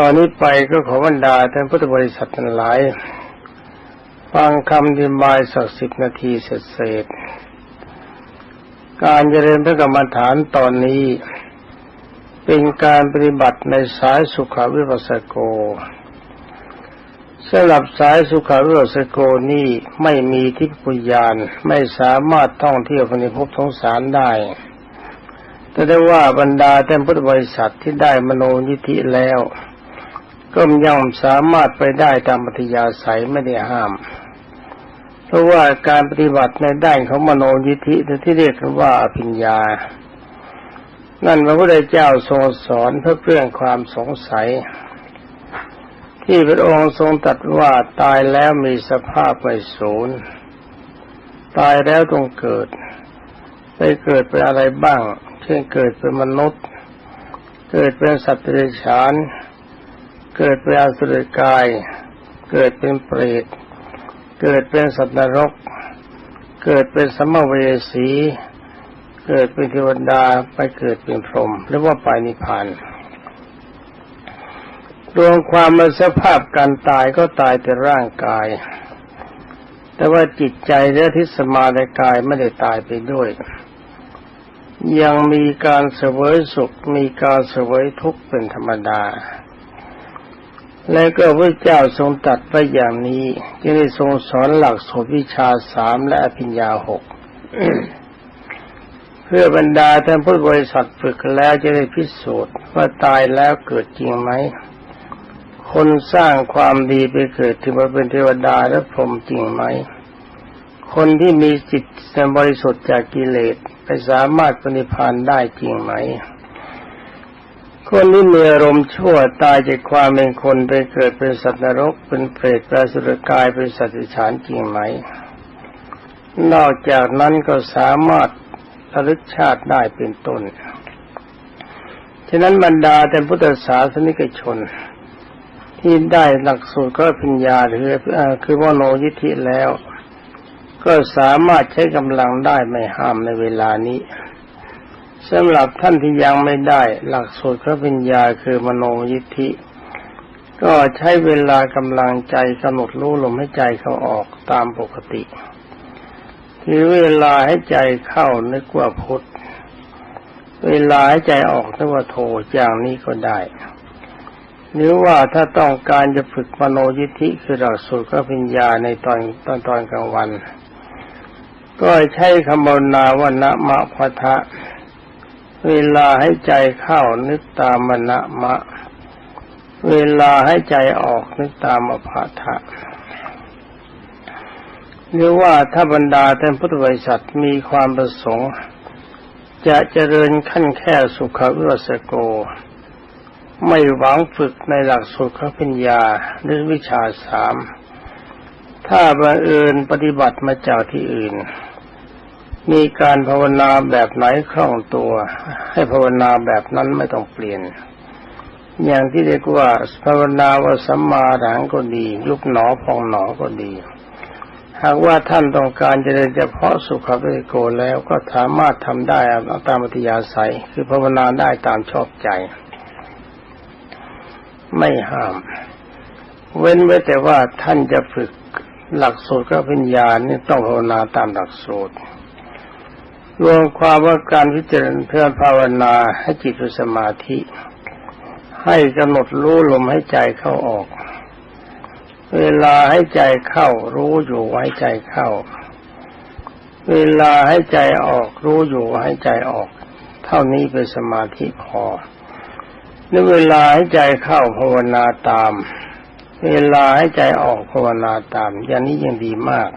ตอนนี้ไปก็ขอบรรดาท่านพุทธบริษัททั้งหลาย ฟังคำอธิบายสักสิบนาทีเสร็จๆการเจริญพระกรรมฐานตอนนี้ เป็นการปฏิบัติในสายสุขวิปัสสโกสำหรับสายสุขวิปัสสโกนี่ไม่มีทิพยานไม่สามารถท่องเที่ยวในภพทงสารได้ แต่ได้ว่าบรรดาท่านพุทธบริษัทที่ได้มโนยิธิแล้ว ก็ย่อมสามารถไปได้ตามปฏิยาศัยไม่ได้ห้าม เพราะว่าการปฏิบัติในด้านของมโนยิธิที่เรียกว่าอภิญญา นั่นพระพุทธเจ้าทรงสอนเพื่อเปลี่ยนความสงสัย ที่พระองค์ทรงตรัสว่าตายแล้วมีสภาพไม่สูญตายแล้วต้องเกิดไปเกิดเป็นอะไรบ้าง เช่นเกิดเป็นมนุษย์ เกิดเป็นสัตว์เดรัจฉาน เกิดเป็นอสุรกาย เกิดเป็นเปรต เกิดเป็นสัตว์นรก เกิดเป็นสัมเวสี เกิดเป็นเทวดาไปเกิดเป็นพรหมหรือว่าไปนิพพานรวมความมาสภาพการตายก็ตายแต่ร่างกาย แต่ว่าจิตใจและทิสมาในกายไม่ได้ตายไปด้วย ยังมีการเสวยสุขมีการเสวยทุกข์เป็นธรรมดา และก็พระเจ้าทรงตัดไปอย่างนี้จึงได้ทรงสอนหลักสูตรวิชาสามและอภิญญาหกเพื่อบรรดาท่านพุทธบริษัทฝึกแล้วจะได้พิสูจน์ว่าตายแล้วเกิดจริงไหม คนสร้างความดีไปเกิดถึงมาเป็นเทวดาและพรหมจริงไหม คนที่มีจิตสมบริสุทธิ์จากกิเลสไปสามารถปฏิพานได้จริงไหม คนที่มีอารมณ์ชั่วตายจากความเป็นคนไปเกิดเป็นสัตว์นรกเป็นเปรตเป็นสุรกายเป็นสัตว์ดิฉานจริงไหม นอกจากนั้นก็สามารถระลึกชาติได้เป็นต้น ฉะนั้นบรรดาแต่พุทธศาสนิกชน ที่ได้หลักสูตรก็ปัญญาหรือคือว่าโนยิธิแล้ว ก็สามารถใช้กำลังได้ไม่ห้ามในเวลานี้ สำหรับท่านที่ยังไม่ได้ หลักสูตรพระปัญญาคือมโนยิทธิ ก็ใช้เวลากำลังใจกำหนดรู้ลมให้ใจเขาออกตามปกติคือเวลาให้ใจเข้านึกว่าพุทธเวลาให้ใจออกนึกว่าโทอย่างนี้ก็ได้ หรือว่าถ้าต้องการจะฝึกมโนยิทธิคือหลักสูตรพระปัญญาในตอนตอนตอนกลางวัน ก็ใช้คำบรรณาว่านะมะพะทะ เวลาให้ใจเข้านึกตามมณะมะ เวลาให้ใจออกนึกตามอภาทะหรือว่าถ้าบรรดาท่านพุทธบริษัทมีความประสงค์ จะเจริญขั้นแค่สุขวิวัสโก ไม่หวังฝึกในหลักสุขปัญญาหรือวิชาสาม ถ้าบังเอิญปฏิบัติมาจากที่อื่น มีการภาวนาแบบไหนคล่องตัว ให้ภาวนาแบบนั้นไม่ต้องเปลี่ยน อย่างที่เรียกว่าภาวนาว่าสัมมาหังก็ดี ยุบหนอพองหนอก็ดี หากว่าท่านต้องการจะเรียนเฉพาะสุขภิโกแล้วก็สามารถทำได้ตามอัธยาศัย คือภาวนาได้ตามชอบใจ ไม่ห้าม เว้นไว้แต่ว่าท่านจะฝึกหลักสูตรกับปัญญานี่ต้องภาวนาตามหลักสูตร รวมความว่าการพิจารณาเพื่อภาวนาให้จิตเป็นสมาธิ ให้กำหนดรู้ลมให้ใจเข้าออก เวลาให้ใจเข้ารู้อยู่ให้ใจเข้า เวลาให้ใจออกรู้อยู่ให้ใจออก เท่านี้เป็นสมาธิพอในเวลาให้ใจเข้าภาวนาตาม เวลาให้ใจออกภาวนาตาม อย่างนี้ยังดีมาก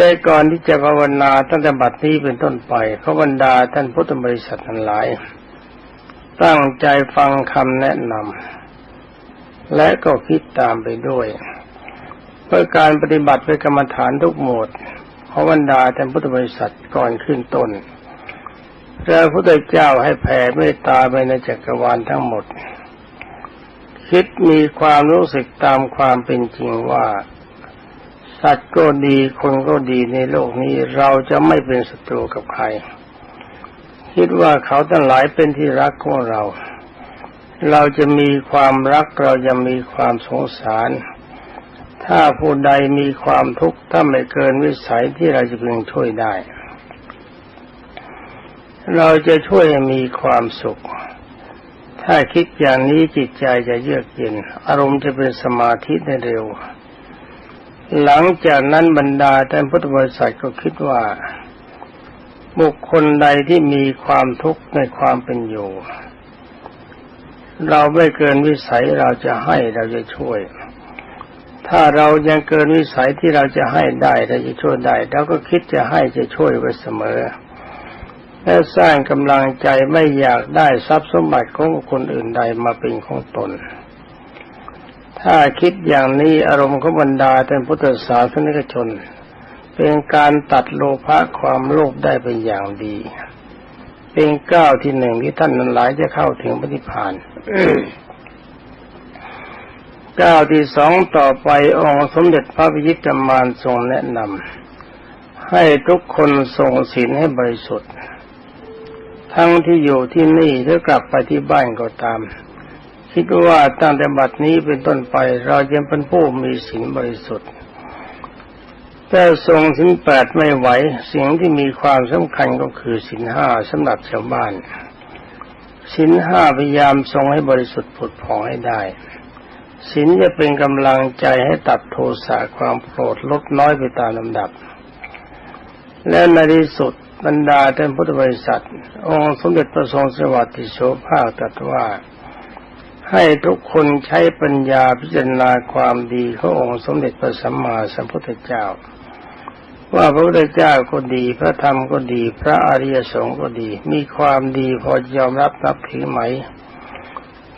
แต่ก่อนที่จะภาวนาตั้งแต่บัดนี้เป็นต้นไปขบรรดาท่านพุทธบริษัททั้งหลาย ตั้งใจฟังคำแนะนำและก็คิดตามไปด้วย เพื่อการปฏิบัติเป็นกรรมฐานทุกหมวดขบรรดาท่านพุทธบริษัทก่อนขึ้นต้นพระพุทธเจ้าให้แผ่เมตตาไปในจักรวาลทั้งหมด คิดมีความรู้สึกตามความเป็นจริงว่า สัตว์ก็ดีคนก็ดีในโลกนี้เราจะไม่เป็นศัตรูกับใคร คิดว่าเขาทั้งหลายเป็นที่รักของเรา เราจะมีความรักเราจะมีความสงสาร ถ้าผู้ใดมีความทุกข์ถ้าไม่เกินวิสัยที่เราจะพึงช่วยได้ เราจะช่วยมีความสุข ถ้าคิดอย่างนี้จิตใจจะเยือกเย็น อารมณ์จะเป็นสมาธิได้เร็ว หลังจากนั้นบรรดาท่านพุทธบริษัทก็คิดว่า บุคคลใดที่มีความทุกข์ในความเป็นอยู่ เราไม่เกินวิสัยเราจะให้เราจะช่วย ถ้าเรายังเกินวิสัยที่เราจะให้ได้เราจะช่วยได้เราก็คิดจะให้จะช่วยไว้เสมอ และสร้างกำลังใจไม่อยากได้ทรัพย์สมบัติของคนอื่นใดมาเป็นของตน ถ้าคิดอย่างนี้อารมณ์ของบรรดาท่านพุทธศาสนิกชน เป็นการตัดโลภะความโลภได้เป็นอย่างดี เป็นก้าวที่หนึ่งที่ท่านนั้นหลายจะเข้าถึงปฏิพานก้าวที่สองต่อไปองค์สมเด็จพระพิยิตรมานทรงแนะนำให้ทุกคนส่งศีลให้บริสุทธิ์ ทั้งที่อยู่ที่นี่หรือกลับไปที่บ้านก็ตาม คิดว่าตั้งแต่บัดนี้เป็นต้นไปเราจะเป็นผู้มีศีลบริสุทธิ์แต่ทรงศีลแปดไม่ไหวสิ่งที่มีความสำคัญก็คือศีลห้าสำหรับชาวบ้านศีลห้าพยายามทรงให้บริสุทธิ์ผุดผ่องให้ได้ศีลจะเป็นกำลังใจให้ตัดโทสะความโกรธลดน้อยไปตามลำดับ และในที่สุดบรรดาท่านพุทธบริษัท องค์สมเด็จพระทรงสวัสดิโสภาคตรัสว่า ให้ทุกคนใช้ปัญญาพิจารณาความดีขององค์สมเด็จพระสัมมาสัมพุทธเจ้า ว่าพระพุทธเจ้าก็ดี พระธรรมก็ดี พระอริยสงฆ์ก็ดี มีความดีพอยอมรับนับถือไหม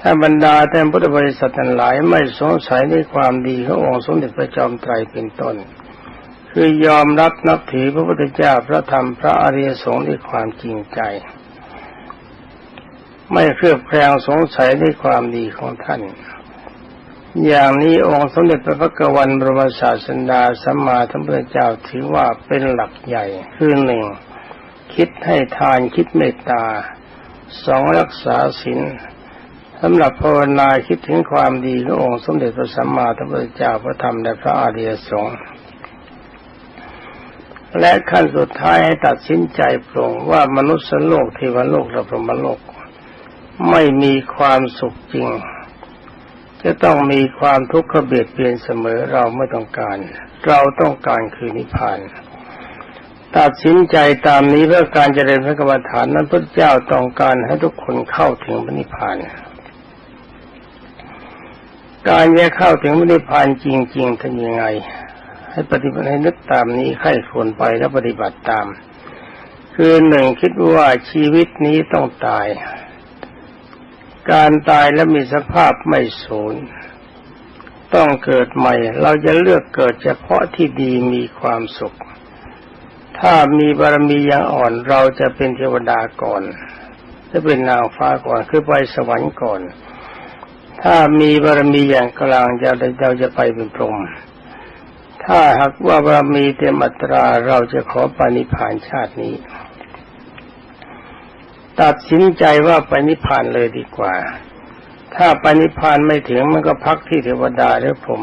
ถ้าบรรดาแท่านพุทธบริษัททั้งหลายไม่สงสัยในความดีขององค์สมเด็จพระจอมไตรเป็นต้น คือยอมรับนับถือพระพุทธเจ้าพระธรรมพระอริยสงฆ์ด้วยความจริงใจ ไม่เครือบแคลงสงสัยในความดีของท่าน อย่างนี้องค์สมเด็จพระพักวันบรมศาสดาสัมมาสัมพุทธเจ้าถือว่าเป็นหลักใหญ่คือหนึ่งคิดให้ทานคิดเมตตาสองรักษาศีลสำหรับภาวนาคิดถึงความดีขององค์สมเด็จพระสัมมาสัมพุทธเจ้าพระธรรมและพระอริยสงฆ์และขั้นสุดท้ายให้ตัดสินใจปรงว่ามนุษย์โลกเทวโลกและพรหมโลก ไม่มีความสุขจริง จะต้องมีความทุกข์เบียดเบียนเสมอเราไม่ต้องการ เราต้องการคือนิพพานตัดสินใจตามนี้เพื่อการเจริญพระกรรมฐานนั้นพระเจ้าต้องการให้ทุกคนเข้าถึงพระนิพพาน การจะเข้าถึงพระนิพพานจริงๆทำยังไง ให้ปฏิบัติให้นึกตามนี้ใครควรไปและปฏิบัติตาม คือหนึ่งคิดว่าชีวิตนี้ต้องตาย การตายและมีสภาพไม่สูญต้องเกิดใหม่ เราจะเลือกเกิดเฉพาะที่ดีมีความสุข ถ้ามีบารมียังอ่อนเราจะเป็นเทวดาก่อนจะเป็นนางฟ้าก่อนคือไปสวรรค์ก่อน ถ้ามีบารมีอย่างกลางจเราจะไปเป็นพรหมถ้าหากว่าบารมีเต็มอัตราเราจะขอปานิพานชาตินี้ ตัดสินใจว่าไปนิพพานเลยดีกว่า ถ้าไปนิพพานไม่ถึงมันก็พักที่เทวดาหรือพรหม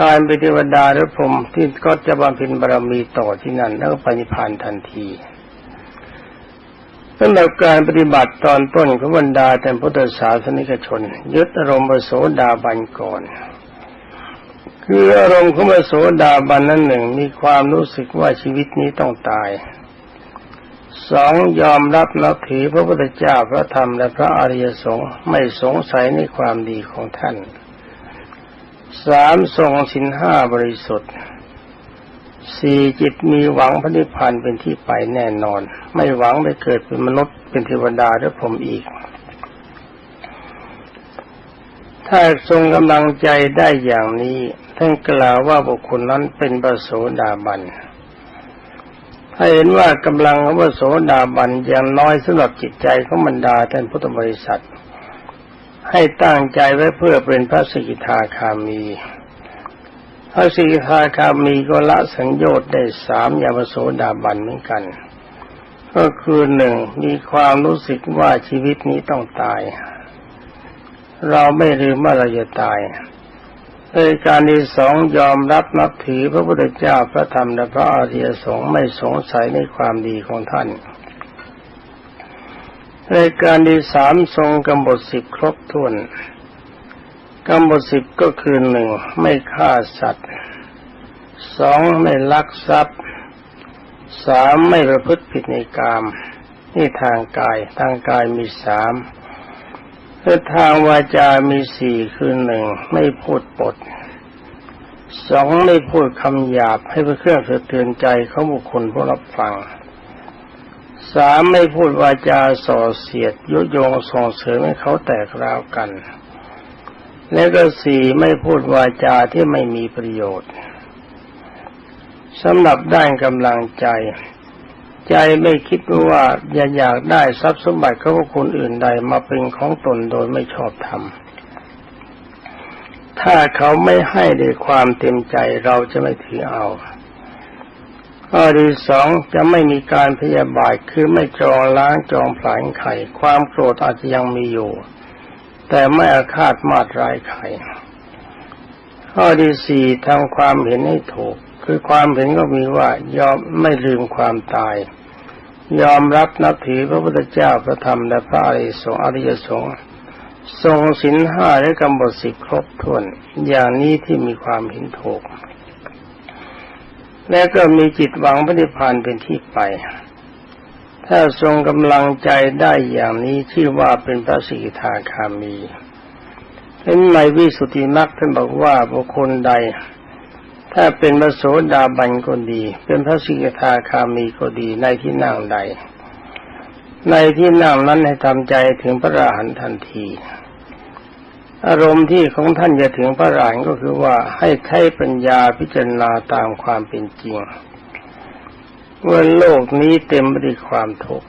การไปเทวดาหรือพรหมที่ก็จะบำเพ็ญบารมีต่อที่นั่น แล้วก็ไปนิพพานทันทีสำหรับการปฏิบัติตอนต้นของบรรดาแต่พุทธศาสนิกชน ยึดอารมณ์โสดาบันก่อน คืออารมณ์ของโสดาบันนั้นหนึ่งมีความรู้สึกว่าชีวิตนี้ต้องตาย สองยอมรับนับถือพระพุทธเจ้าพระธรรมและพระอริยสงฆ์ไม่สงสัยในความดีของท่านสามทรงสินห้าบริสุทธิ์สี่จิตมีหวังพระนิพพานเป็นที่ไปแน่นอน ไม่หวังได้เกิดเป็นมนุษย์เป็นเทวดาหรือผมอีก ถ้าทรงกำลังใจได้อย่างนี้ ท่านกล่าวว่าบุคคลนั้นเป็นประโสดาบัน ถ้าเห็นว่ากำลังของประโสดาบันยังน้อยสำหรับจิตใจของบรรดาท่านพุทธบริษัท ให้ตั้งใจไว้เพื่อเป็นพระสกิทาคามี พระสกิทาคามีก็ละสัญญชน์ได้สามอย่างประโสดาบันเหมือนกัน ก็คือหนึ่งมีความรู้สึกว่าชีวิตนี้ต้องตาย เราไม่ลืมว่าเราจะตาย รายการที่สองยอมรับนับถือพระพุทธเจ้าพระธรรมและพระอริยสงฆ์ไม่สงสัยในความดีของท่านรายการที่สามทรงกำหนดสิบครบถ้วนกำหนดสิบก็คือหนึ่งไม่ฆ่าสัตว์สองไม่ลักทรัพย์สามไม่ประพฤติผิดในกามนี่ทางกายทางกายมีสาม และทางวาจามีสี่คือหนึ่งไม่พูดปดสองไม่พูดคำหยาบให้เพื่อเครื่องเตือนใจเขาบุคคลผู้รับฟังสามไม่พูดวาจาส่อเสียดยุยงส่งเสริมให้เขาแตกร้าวกัน และก็สี่ไม่พูดวาจาที่ไม่มีประโยชน์สำหรับด้านกำลังใจ ใจไม่คิดว่าอยากอยากได้ทรัพย์สมบัติเของคนอื่นใดมาเป็นของตนโดยไม่ชอบธรรมถ้าเขาไม่ให้ด้วยความเต็มใจเราจะไม่ถือเอาข้อที่สองจะไม่มีการพยาบาทคือไม่จองล้างจองผลาญไข่ความโกรธอาจจะยังมีอยู่ แต่ไม่อาฆาตมาดร้ายไข่ข้อที่สี่ทำความเห็นให้ถูก คือความเห็นก็มีว่ายอมไม่ลืมความตาย ยอมรับนับถือพระพุทธเจ้าพระธรรมและพระอริยสงฆ์อริยสงฆ์ทรงสินห้าและกำหนดสิบครบถ้วน อย่างนี้ที่มีความเห็นถูก และก็มีจิตหวังพระนิพพานเป็นที่ไป ถ้าทรงกำลังใจได้อย่างนี้ชื่อว่าเป็นพระสิกขาคามีเห็นในวิสุทธิมรรคท่านบอกว่าบุคคลใด ถ้าเป็นพระโสดาบันก็ดี เป็นพระสิกขาคามีก็ดีในที่นั่งใด ในที่นั่งนั้นให้ทำใจถึงพระอรหันต์ทันที อารมณ์ที่ของท่านจะถึงพระรหันก็คือว่าให้ใช้ปัญญาพิจารณาตามความเป็นจริงว่าโลกนี้เต็มไปด้วยความทุกข์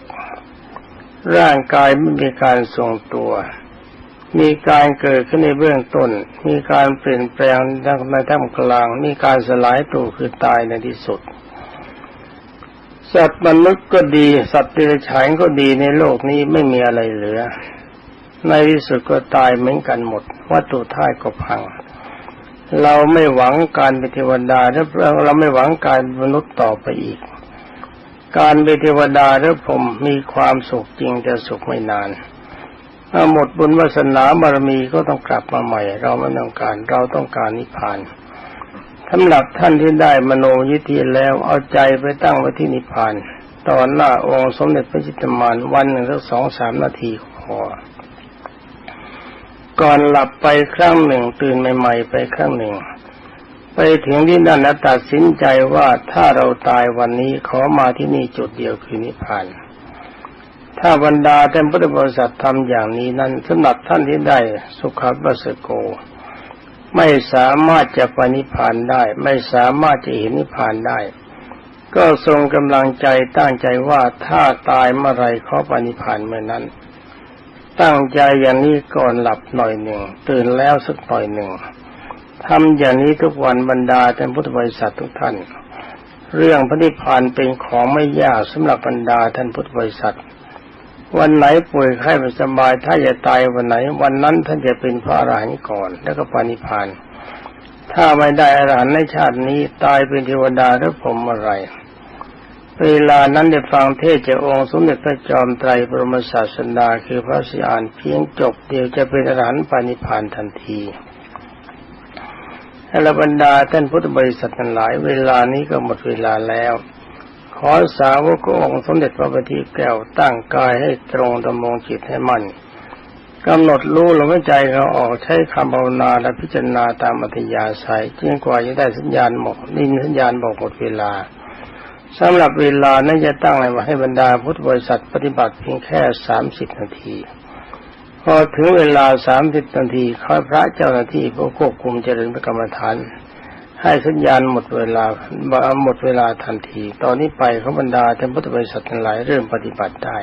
ร่างกายไม่มีการทรงตัว มีการเกิดขึ้นในเบื้องต้น มีการเปลี่ยนแปลงในท่ามกลาง มีการสลายตัวคือตายในที่สุด สัตว์มนุษย์ก็ดี สัตว์เดรัจฉานก็ดีในโลกนี้ไม่มีอะไรเหลือ ในที่สุดก็ตายเหมือนกันหมด วัตถุท่ายก็พัง เราไม่หวังการเป็นเทวดาแล้วเราไม่หวังการมนุษย์ต่อไปอีก การเป็นเทวดาแล้วผมมีความสุขจริงแต่สุขไม่นาน ถ้าหมดบุญวาสนาบารมีก็ต้องกลับมาใหม่ เราไม่ต้องการเราต้องการนิพพานสำหรับท่านที่ได้มโนยิธิแล้วเอาใจไปตั้งไว้ที่นิพพาน ตอนหน้าองค์สมเด็จพระจิตตมานวันหนึ่งสักสองสามนาทีพอก่อนหลับไปครั้งหนึ่งตื่นใหม่ ๆ ไปครั้งหนึ่ง ไปถึงที่นั่นตัดสินใจว่าถ้าเราตายวันนี้ขอมาที่นี่จุดเดียวคือนิพพาน ถ้าบรรดาท่านพุทธบริษัททำอย่างนี้นั้นสำหรับท่านที่ได้สุขบัสโก ไม่สามารถจะปนิพานได้ ไม่สามารถจะเห็นนิพพานได้ ก็ทรงกำลังใจตั้งใจว่าถ้าตายเมื่อไรขอปนิพานเมื่อนั้น ตั้งใจอย่างนี้ก่อนหลับหน่อยหนึ่ง ตื่นแล้วสักหน่อยหนึ่งทำอย่างนี้ทุกวันบรรดาท่านพุทธบริษัททุกท่าน เรื่องพระนิพพานเป็นของไม่ยากสำหรับบรรดาท่านพุทธบริษัท วันไหนป่วยไข้ไม่สบาย ถ้าจะตายวันไหน วันนั้นท่านจะเป็นพระอรหันต์ก่อน แล้วก็ปานิพาน ถ้าไม่ได้อรหันต์ในชาตินี้ตายเป็นเทวดาหรือผมอะไร เวลานั้นได้ฟังเทศจาองค์สมเด็จพระจอมไตรบรมศาสดาคือพระสิอานเพียงจบเดียวจะเป็นอรหันต์ปานิพานทันทีอรบรรดาท่านพุทธบริษัททั้งหลาย เวลานี้ก็หมดเวลาแล้ว ขอสาวกองค์สมเด็จพระบัณฑิตแก้วตั้งกายให้ตรงดำรงจิตให้มั่นกำหนดรู้ลมหายใจเขาออกใช้คำภาวนาและพิจารณาตามอัธยาศัยจึงกว่าจะได้สัญญาณหมดนินสัญญาณบอกหมดเวลาสำหรับเวลานั้นจะตั้งไว้ให้บรรดาพุทธบริษัทปฏิบัติเพียงแค่สามสิบนาที พอถึงเวลาสามสิบนาทีข้าพระเจ้าหน้าที่ผู้ควบคุมเจริญพระกรรมฐาน ให้สัญญาณหมดเวลาหมดเวลาทันที ตอนนี้ไปเขาบรรดาท่านพุทธบริษัททั้งหลายเริ่มปฏิบัติได้